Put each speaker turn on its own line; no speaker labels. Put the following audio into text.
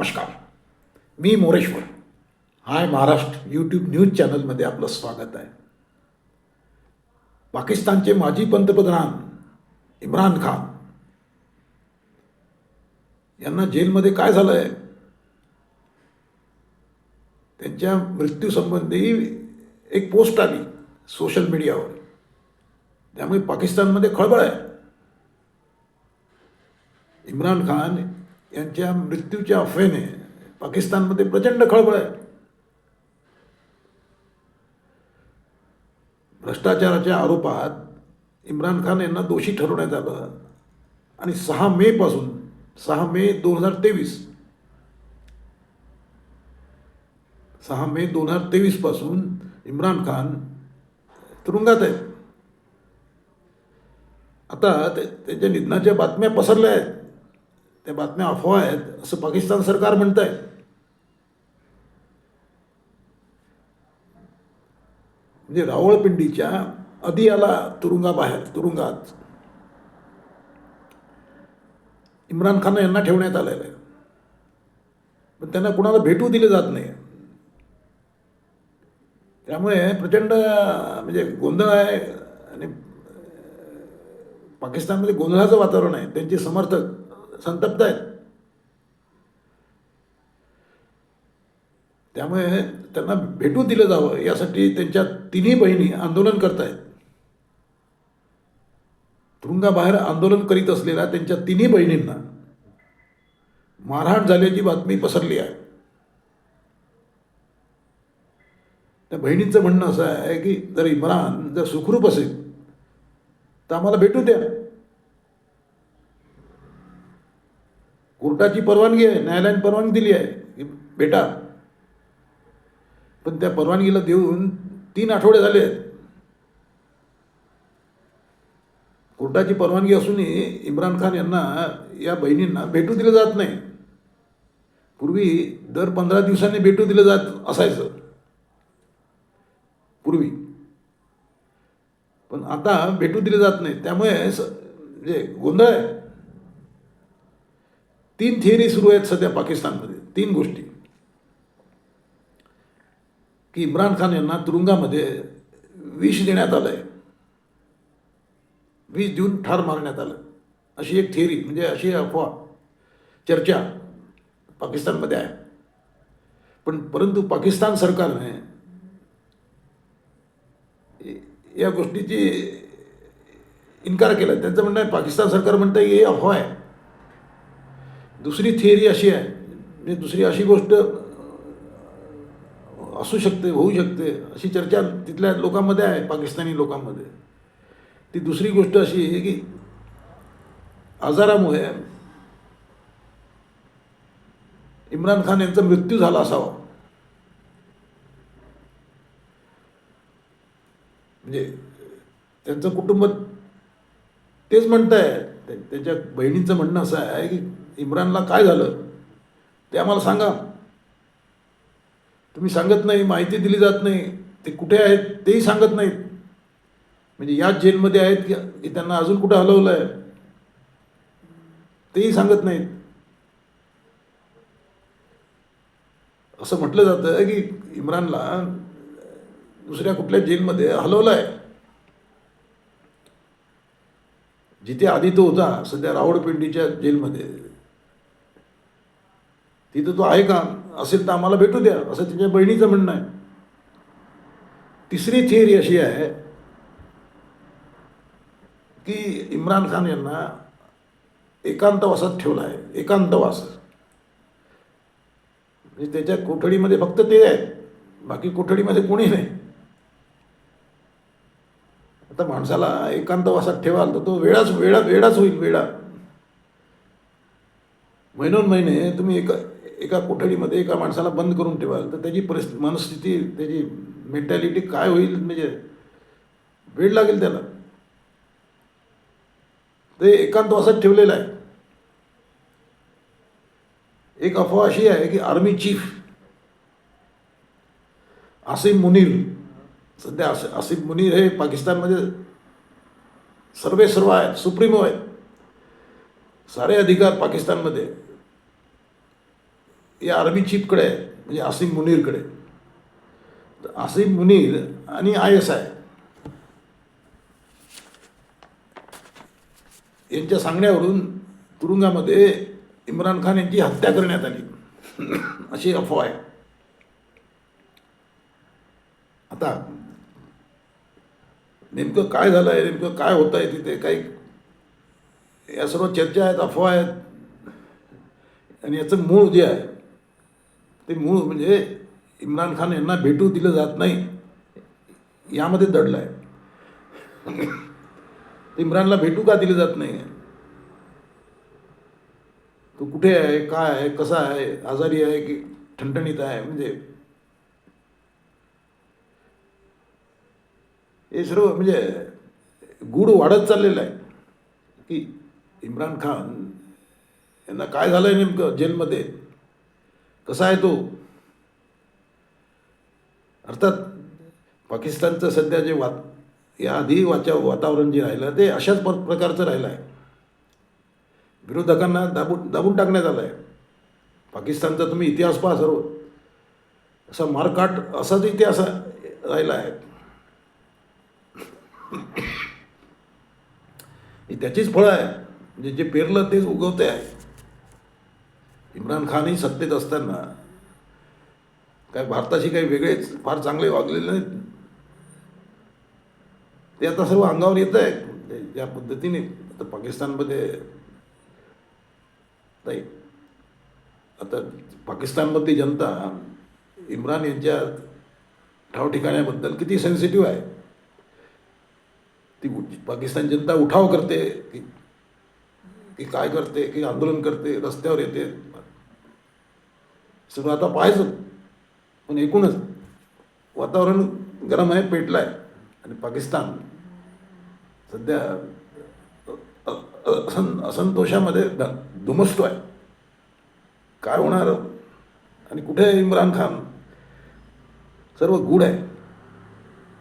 नमस्कार. मी Moreshwar. Hi Maharashtra YouTube news चॅनलमध्ये आपलं स्वागत आहे. पाकिस्तानचे माजी पंतप्रधान इम्रान खान यांना जेलमध्ये काय झालं आहे त्यांच्या मृत्यूसंबंधी एक पोस्ट आली सोशल मीडियावर त्यामुळे पाकिस्तानमध्ये खळबळ आहे. इम्रान खान यांच्या मृत्यूच्या अफवेने पाकिस्तानमध्ये प्रचंड खळबळ आहे. भ्रष्टाचाराच्या आरोपात इम्रान खान यांना दोषी ठरवण्यात आलं आणि सहा मे पासून सहा मे दोन हजार तेवीस सहा मे दोन हजार तेवीसपासून इम्रान खान तुरुंगात आहेत. आता ते त्यांच्या निधनाच्या बातम्या पसरल्या आहेत. त्या बातम्या अफवा आहेत असं पाकिस्तान सरकार म्हणत आहे म्हणजे रावळपिंडीच्या अदियाला तुरुंगाबाहेर तुरुंगात. इम्रान खान यांना ठेवण्यात आलेलं आहे. पण त्यांना कुणाला भेटू दिले जात नाही. त्यामुळे प्रचंड म्हणजे गोंधळ आहे आणि पाकिस्तानमध्ये गोंधळाचं वातावरण आहे. त्यांचे समर्थक संतप्त आहेत. त्यामुळे त्यांना भेटू दिलं जावं यासाठी त्यांच्या तिन्ही बहिणी आंदोलन करत आहेत तुरुंगाबाहेर आंदोलन करीत असलेल्या त्यांच्या तिन्ही बहिणींना मारहाण झाल्याची बातमी पसरली आहे. त्या बहिणींचं म्हणणं असं आहे की जर इम्रान जर सुखरूप असेल तर आम्हाला भेटू द्या. कोर्टाची परवानगी आहे न्यायालयाने परवानगी दिली आहे. की पण त्या परवानगीला देऊन तीन आठवडे झाले आहेत. कोर्टाची परवानगी असूनही इम्रान खान यांना या बहिणींना भेटू दिलं जात नाही. पूर्वी दर पंधरा दिवसांनी भेटू दिलं जात असायचं. पूर्वी. पण आता भेटू दिलं जात नाही. त्यामुळे स म्हणजे गोंधळ आहे तीन थिअरी सुरू आहेत सध्या पाकिस्तानमध्ये. तीन गोष्टी. की इम्रान खान यांना तुरुंगामध्ये विष देण्यात आलं आहे विष देऊन ठार मारण्यात आलं. अशी एक थिअरी म्हणजे अशी अफवा चर्चा पाकिस्तानमध्ये आहे. पण परंतु पाकिस्तान सरकारने या गोष्टीची इन्कार केला. त्यांचं म्हणणं आहे पाकिस्तान सरकार म्हणतं हे अफवा आहे. दुसरी थिअरी अशी आहे. म्हणजे दुसरी अशी गोष्ट असू शकते होऊ शकते अशी चर्चा तिथल्या लोकांमध्ये आहे पाकिस्तानी लोकांमध्ये. ती दुसरी गोष्ट अशी आहे की आजारामुळे इम्रान खान यांचा मृत्यू झाला असावा. म्हणजे त्यांचं कुटुंब तेच म्हणत आहे त्यांच्या बहिणींचं म्हणणं असं आहे की इम्रानला काय झालं? ते आम्हाला सांगा. तुम्ही सांगत नाही माहिती दिली जात नाही. ते कुठे आहेत तेही सांगत नाहीत. म्हणजे याच जेलमध्ये आहेत की की त्यांना अजून कुठं हलवलं आहे तेही सांगत नाहीत. असं म्हटलं जातं की इम्रानला दुसऱ्या कुठल्या जेलमध्ये हलवलं आहे जिथे आधी तो होता सध्या रावळपिंडीच्या जेलमध्ये. तिथं तो आहे का? असेल तर आम्हाला भेटू द्या असं तिच्या बहिणीचं म्हणणं आहे. तिसरी थिअरी अशी आहे की इम्रान खान यांना एकांतवासात ठेवला आहे एकांतवास. म्हणजे त्याच्या कोठडीमध्ये फक्त ते आहेत बाकी कोठडीमध्ये कोणी नाही. आता माणसाला एकांतवासात ठेवाल तर तो वेळाच वेळा वेळाच होईल वेळा. महिनोन महिने तुम्ही एका एका कोठडीमध्ये एका माणसाला बंद करून ठेवाल तर त्याची परिस्थिती मनस्थिती त्याची मेंटॅलिटी काय होईल? म्हणजे वेळ लागेल त्याला. ते एकांतवासात ठेवलेलं आहे. एक अफवा अशी आहे की आर्मी चीफ आसिम मुनीर सध्या आस आसिफ मुनीर हे पाकिस्तानमध्ये सर्वे सर्व आहेत सुप्रीमो आहेत. सारे अधिकार पाकिस्तानमध्ये. या आर्मी चीफकडे आहे म्हणजे आसिम मुनीरकडे तर आसिम मुनीर आणि आय एस आय यांच्या सांगण्यावरून तुरुंगामध्ये इम्रान खान यांची हत्या करण्यात आली. अशी अफवा आहे. आता नेमकं काय झालं आहे नेमकं काय होतं आहे तिथे? काही या सर्व चर्चा आहेत अफवा आहेत. आणि याचं मूळ जे आहे ते मूळ म्हणजे इम्रान खान यांना भेटू दिलं जात नाही. यामध्ये दडलं आहे. इम्रानला भेटू का दिलं जात नाही? तो कुठे आहे काय आहे कसा आहे आजारी आहे की ठणठणीत आहे? म्हणजे हे सर्व म्हणजे गूढ वाढत चाललेलं आहे. की इम्रान खान यांना काय झालं आहे नेमकं जेलमध्ये? कसा आहे तो? अर्थात पाकिस्तानचं सध्या जे वात या आधी वाचा वातावरण जे राहिलं ते अशाच प्रकारचं राहिलं आहे विरोधकांना दाबून दाबून टाकण्यात आलं आहे पाकिस्तानचा तुम्ही इतिहास पहा सर्व. असा मारकाट असाच इतिहास राहिला आहे त्याचीच फळं आहे. म्हणजे जे पेरलं तेच उगवते. आहे इम्रान खानही सत्तेत असताना काय भारताशी काही वेगळेच फार चांगले वागलेले नाहीत. ते आता सर्व अंगावर येत आहे ज्या पद्धतीने आता पाकिस्तानमध्ये नाही. आता पाकिस्तानमधली जनता इम्रान यांच्या ठाव ठिकाण्याबद्दल किती सेन्सिटिव्ह आहे. ती पाकिस्तान जनता उठाव करते की की काय करते की आंदोलन करते रस्त्यावर येते. सगळं आता पाहायचं. पण एकूणच वातावरण गरम आहे पेटलं आहे आणि पाकिस्तान सध्या असं असंतोषामध्ये ध- धुमसतो आहे काय होणार आणि कुठे आहे इम्रान खान सर्व गुढ आहे